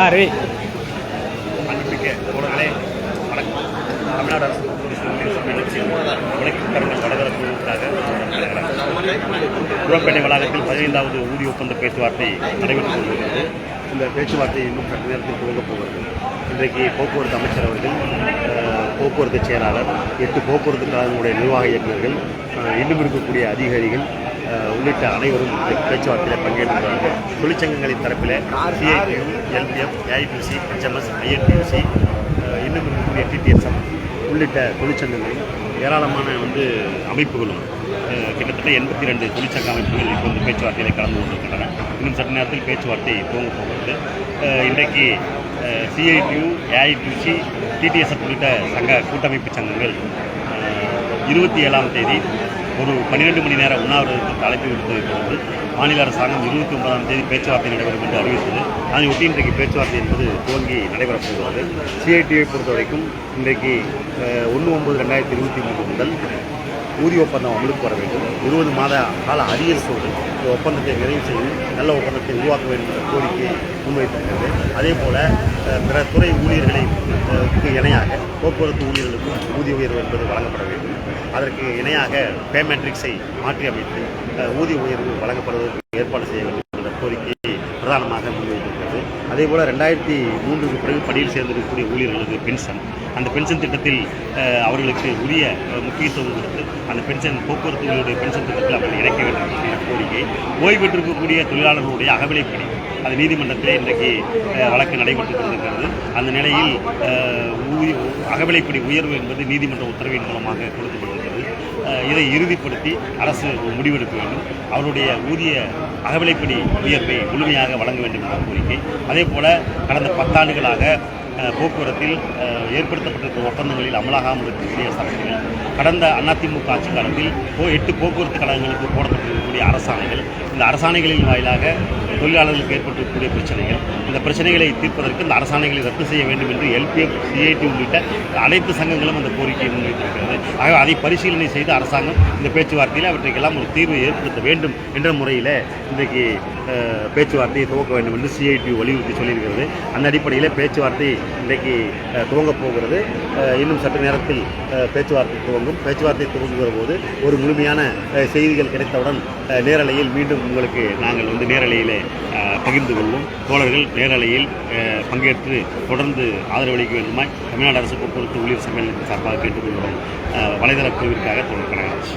ஆ ரவி அன்புமிக்க வணக்கம். தமிழ்நாடு அரசு போக்குவரத்து வளாகத்தில் பதினைந்தாவது ஊதிய ஒப்பந்த பேச்சுவார்த்தை நடைபெற்றுக் கொண்டிருக்கிறது. இந்த பேச்சுவார்த்தை இன்னும் சற்று நேரத்தில் துவங்கப் போகிறது. இன்றைக்கு போக்குவரத்து அமைச்சர் அவர்கள் போக்குவரத்து செயலாளர் எட்டு போக்குவரத்து கழகங்களுடைய நிர்வாக இயக்குநர்கள் இன்னும் இருக்கக்கூடிய அதிகாரிகள் உள்ளிட்ட அனைவரும் பேச்சுவார்த்தையில் பங்கேற்றுள்ளார்கள் தொழிற்சங்கங்களின் தரப்பில் CITU LPF AIBC HMS INTUC இன்னும் இருக்கக்கூடிய டிடிஎஸ்எம் உள்ளிட்ட தொழிற்சங்கங்களும் ஏராளமான வந்து அமைப்புகளும் கிட்டத்தட்ட எண்பத்தி ரெண்டு தொழிற்சங்க அமைப்புகள் இப்போ வந்து பேச்சுவார்த்தையில் கலந்து கொண்டிருக்கின்றன. இன்னும் சற்று நேரத்தில் பேச்சுவார்த்தை துவங்க போகிறது. இன்றைக்கு சிஐடியு ஏஐடியூசி டிடிஎஸ்எஃப் உள்ளிட்ட சங்க கூட்டமைப்பு சங்கங்கள் இருபத்தி ஏழாம் தேதி ஒரு பன்னிரெண்டு மணி நேர உண்ணாவிரதத்துக்கு அழைப்பு விடுத்திருக்கிறது மாநில அரசாங்கம் இருபத்தி ஒன்பதாம் தேதி பேச்சுவார்த்தை நடைபெறும் என்று அறிவித்தது. அதை ஒட்டி இன்றைக்கு பேச்சுவார்த்தை என்பது துவங்கி நடைபெறப் போகிறது சிஐடியை பொறுத்தவரைக்கும் இன்றைக்கு ஒன்று ஒன்பது ரெண்டாயிரத்தி இருபத்தி மூணு முதல் ஊதிய ஒப்பந்தம் அமலுக்கு வர வேண்டும். இருபது மாத கால அரியர்ஸோடு இந்த ஒப்பந்தத்தை நிறைவு செய்து நல்ல ஒப்பந்தத்தை உருவாக்க வேண்டும் என்ற கோரிக்கையை முன்வைத்திருக்கிறது. அதே போல் பிற துறை ஊழியர்களை இணையாக போக்குவரத்து ஊழியர்களுக்கும் ஊதிய உயர்வு என்பது வழங்கப்பட வேண்டும். அதற்கு இணையாக பே மேட்ரிக்ஸை மாற்றி அமைத்து ஊதிய உயர்வு வழங்கப்படுவதற்கு ஏற்பாடு செய்ய வேண்டும் என்ற கோரிக்கையை பிரதானமாக முன்வைத்திருக்கிறது. அதே போல் ரெண்டாயிரத்தி மூன்றுக்கு பிறகு பணியில் சேர்ந்திருக்கக்கூடிய ஊழியர்களுக்கு பென்ஷன். அந்த பென்ஷன் திட்டத்தில் அவர்களுக்கு உரிய முக்கியத்துவம் கொடுத்து அந்த பென்ஷன் போக்குவரத்து பென்ஷன் திட்டத்தில் அவர்கள் இணைக்க வேண்டும் என்ற கோரிக்கை. ஓய்வு பெற்றிருக்கக்கூடிய தொழிலாளர்களுடைய அகவிலைப்படி அது நீதிமன்றத்திலே இன்றைக்கு வழக்கு நடைபெற்று கொண்டிருக்கிறது. அந்த நிலையில் ஊதிய- அகவிலைப்படி உயர்வு என்பது நீதிமன்ற உத்தரவின் மூலமாக கொடுக்கப்பட்டிருக்கிறது இதை இறுதிப்படுத்தி அரசு முடிவெடுக்க வேண்டும். அவருடைய ஊதிய அகவிலைப்படி உயர்வை முழுமையாக வழங்க வேண்டும் என்ற கோரிக்கை. அதே போல கடந்த பத்தாண்டுகளாக போக்குவரத்தில் அஹ், ஏற்படுத்தப்பட்டிருக்கிற ஒப்பந்தங்களில் அமலாகாமல் இருக்கக்கூடிய சரக்குகள் கடந்த அதிமுக ஆட்சி காலத்தில் போ- எட்டு போக்குவரத்து கழகங்களுக்கு போடப்பட்டிருக்கக்கூடிய அரசாணைகள் இந்த அரசாணைகளின் வாயிலாக தொழிலாளர்களுக்கு ஏற்பட்டிருக்கக்கூடிய பிரச்சனைகள் இந்த பிரச்சனைகளை தீர்ப்பதற்கு இந்த அரசாணைகளை ரத்து செய்ய வேண்டும் என்று எல்பிஎஃப் சிஐடி உள்ளிட்ட அனைத்து சங்கங்களும் அந்த கோரிக்கையை முன்வைத்திருக்கிறது. ஆக அதை பரிசீலனை செய்து அரசாங்கம் இந்த பேச்சுவார்த்தையில் அவற்றைக்கெல்லாம் ஒரு தீர்வு ஏற்படுத்த வேண்டும் என்ற முறையில் இன்றைக்கு பேச்சுவார்த்தையை துவக்க வேண்டும் என்று சிஐடி வலியுறுத்தி சொல்லியிருக்கிறது. அந்த அடிப்படையில் பேச்சுவார்த்தை இன்றைக்கு துவங்கப் போகிறது. இன்னும் சற்று நேரத்தில் பேச்சுவார்த்தை துவங்கும். பேச்சுவார்த்தை துவங்குகிற போது ஒரு முழுமையான செய்திகள் கிடைத்தவுடன் நேரலையில் மீண்டும் உங்களுக்கு நாங்கள் வந்து நேரலையிலே பகிர்ந்து கொள்வோம் தோழர்கள் நேரலையில் பங்கேற்று தொடர்ந்து ஆதரவளிக்க வேண்டுமாய் தமிழ்நாடு அரசு போக்குவரத்து ஊழியர் சம்மேளனத்தின் சார்பாக கேட்டுக்கொள்கிறோம் வலைதள குழுவிற்காக தொடர் கனகராஜ்.